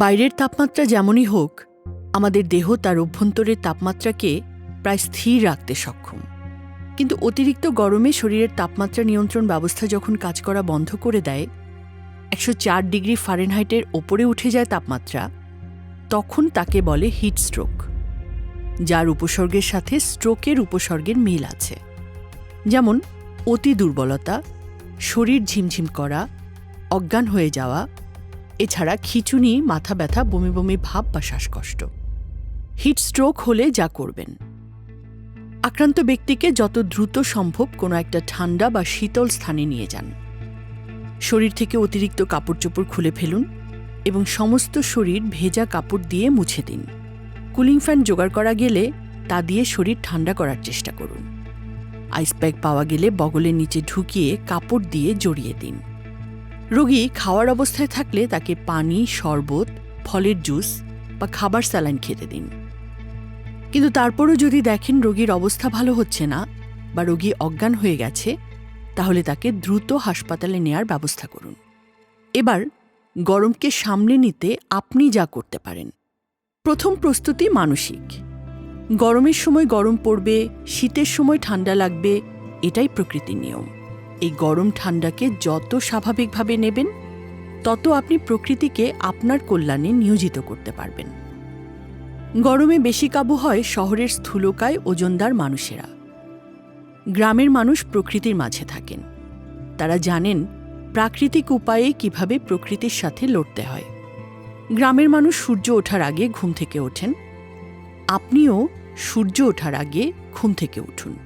বাইরের তাপমাত্রা যেমনই হোক, আমাদের দেহ তার অভ্যন্তরের তাপমাত্রাকে প্রায় স্থির রাখতে সক্ষম। কিন্তু অতিরিক্ত গরমে শরীরের তাপমাত্রা নিয়ন্ত্রণ ব্যবস্থা যখন কাজ করা বন্ধ করে দেয়, একশো চার ডিগ্রি ফারেনহাইটের ওপরে উঠে যায় তাপমাত্রা, তখন তাকে বলে হিট স্ট্রোক, যার উপসর্গের সাথে স্ট্রোকের উপসর্গের মিল আছে। যেমন, অতি দুর্বলতা, শরীর ঝিমঝিম করা, অজ্ঞান হয়ে যাওয়া এছাড়া খিচুনি মাথা ব্যথা, বমি বমি, ভাব বা শ্বাসকষ্ট। হিট স্ট্রোক হলে যা করবেন। আক্রান্ত ব্যক্তিকে যত দ্রুত সম্ভব কোনো একটা ঠান্ডা বা শীতল স্থানে নিয়ে যান। শরীর থেকে অতিরিক্ত কাপড় চোপড় খুলে ফেলুন এবং সমস্ত শরীর ভেজা কাপড় দিয়ে মুছে দিন। কুলিং ফ্যান জোগাড় করা গেলে তা দিয়ে শরীর ঠান্ডা করার চেষ্টা করুন। আইস প্যাক পাওয়া গেলে বগলের নিচে ঢুকিয়ে কাপড় দিয়ে জড়িয়ে দিন। রোগী খাওয়ার অবস্থায় থাকলে তাকে পানি, শরবত, ফলের জুস বা খাবার স্যালাইন খেতে দিন। কিন্তু তারপরও যদি দেখেন রোগীর অবস্থা ভালো হচ্ছে না বা রোগী অজ্ঞান হয়ে গেছে, তাহলে তাকে দ্রুত হাসপাতালে নেয়ার ব্যবস্থা করুন। এবার গরমকে সামলে নিতে আপনি যা করতে পারেন। প্রথম প্রস্তুতি মানসিক। গরমের সময় গরম পড়বে, শীতের সময় ঠান্ডা লাগবে, এটাই প্রকৃতির নিয়ম। এই গরম ঠান্ডাকে যত স্বাভাবিকভাবে নেবেন, তত আপনি প্রকৃতিকে আপনার কল্যাণে নিয়োজিত করতে পারবেন। গরমে বেশি কাবু হয় শহরের স্থূলকায় ওজনদার মানুষেরা। গ্রামের মানুষ প্রকৃতির মাঝে থাকেন। তারা জানেন প্রাকৃতিক উপায়ে কীভাবে প্রকৃতির সাথে লড়তে হয়। গ্রামের মানুষ সূর্য ওঠার আগে ঘুম থেকে ওঠেন। আপনিও সূর্য ওঠার আগে ঘুম থেকে উঠুন।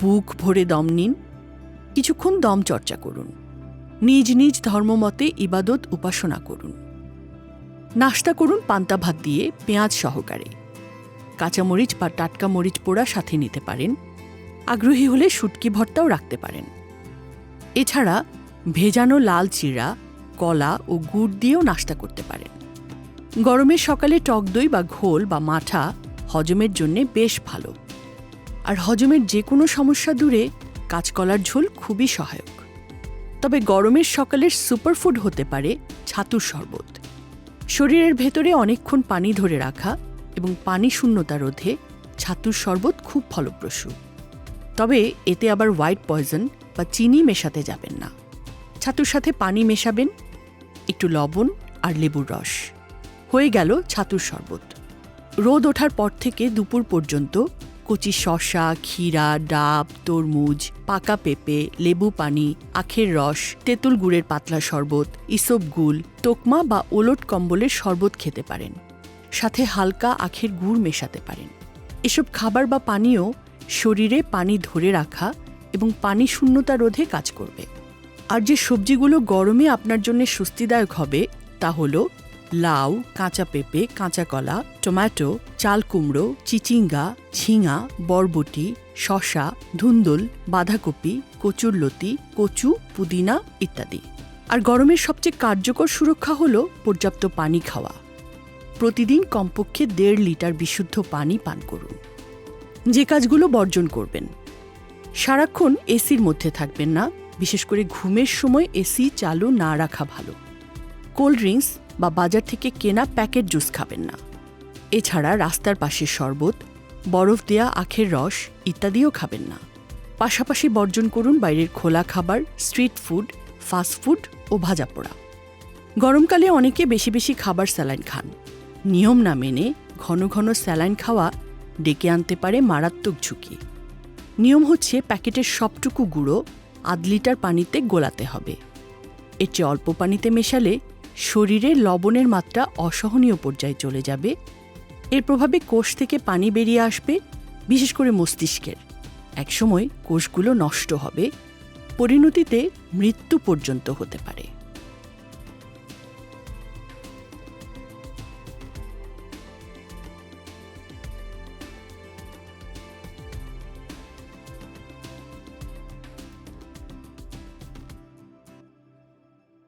বুক ভরে দম নিন। কিছুক্ষণ দম চর্চা করুন। নিজ নিজ ধর্মমতে ইবাদত উপাসনা করুন। নাস্তা করুন পান্তা ভাত দিয়ে পেঁয়াজ সহকারে। কাঁচামরিচ বা টাটকা মরিচ পোড়া সাথে নিতে পারেন। আগ্রহী হলে শুটকি ভর্তাও রাখতে পারেন। এছাড়া ভেজানো লাল চিড়া, কলা ও গুড় দিয়েও নাস্তা করতে পারেন। গরমের সকালে টক দই বা ঘোল বা মাঠা হজমের জন্যে বেশ ভালো। আর হজমের যে কোনো সমস্যা দূরে কাঁচকলার ঝোল খুবই সহায়ক। তবে গরমের সকালের সুপারফুড হতে পারে ছাতুর শরবত। শরীরের ভেতরে অনেকক্ষণ পানি ধরে রাখা এবং পানি শূন্যতা রোধে ছাতুর শরবত খুব ফলপ্রসূ। তবে এতে আবার হোয়াইট পয়জন বা চিনি মেশাতে যাবেন না। ছাতুর সাথে পানি মেশাবেন, একটু লবণ আর লেবুর রস। হয়ে গেল ছাতুর শরবত। রোদ ওঠার পর থেকে দুপুর পর্যন্ত কচি শসা, ক্ষীরা, ডাব, তরমুজ, পাকা পেঁপে, লেবু পানি, আখের রস, তেঁতুল গুড়ের পাতলা শরবত ইসব গুল তোকমা বা ওলট কম্বলের শরবত খেতে পারেন। সাথে হালকা আখের গুড় মেশাতে পারেন। এসব খাবার বা পানীয় শরীরে পানি ধরে রাখা এবং পানি শূন্যতা রোধে কাজ করবে। আর যে সবজিগুলো গরমে আপনার জন্য স্বস্তিদায়ক হবে তা হলো লাউ, কাঁচা পেঁপে কাঁচা কলা টমেটো, চাল কুমড়ো, চিচিঙ্গা, ঝিঙা, বরবটি শশা ধুন্দুল, বাঁধাকপি, কচুরলতি, কচু, পুদিনা ইত্যাদি। আর গরমের সবচেয়ে কার্যকর সুরক্ষা হলো পর্যাপ্ত পানি খাওয়া। প্রতিদিন কমপক্ষে দেড় লিটার বিশুদ্ধ পানি পান করুন। যে কাজগুলো বর্জন করবেন। সারাক্ষণ এসির মধ্যে থাকবেন না, বিশেষ করে ঘুমের সময় এসি চালু না রাখা ভালো। কোল্ড ড্রিঙ্কস বা বাজার থেকে কেনা প্যাকেট জুস খাবেন না। এছাড়া রাস্তার পাশের শরবত, বরফ দেয়া আখের রস ইত্যাদিও খাবেন না। পাশাপাশি বর্জন করুন বাইরের খোলা খাবার, স্ট্রিট ফুড, ফাস্ট ফুড ও ভাজা পোড়া। গরমকালে অনেকে বেশি বেশি খাবার স্যালাইন খান। নিয়ম না মেনে ঘন ঘন স্যালাইন খাওয়া ডেকে আনতে পারে মারাত্মক ঝুঁকি। নিয়ম হচ্ছে প্যাকেটের সবটুকু গুঁড়ো আধ লিটার পানিতে গোলাতে হবে। এর চেয়ে অল্প পানিতে মেশালে শরীরে লবণের মাত্রা অসহনীয় পর্যায়ে চলে যাবে। এর প্রভাবে কোষ থেকে পানি বেরিয়ে আসবে, বিশেষ করে মস্তিষ্কের। একসময় কোষগুলো নষ্ট হবে, পরিণতিতে মৃত্যু পর্যন্ত হতে পারে।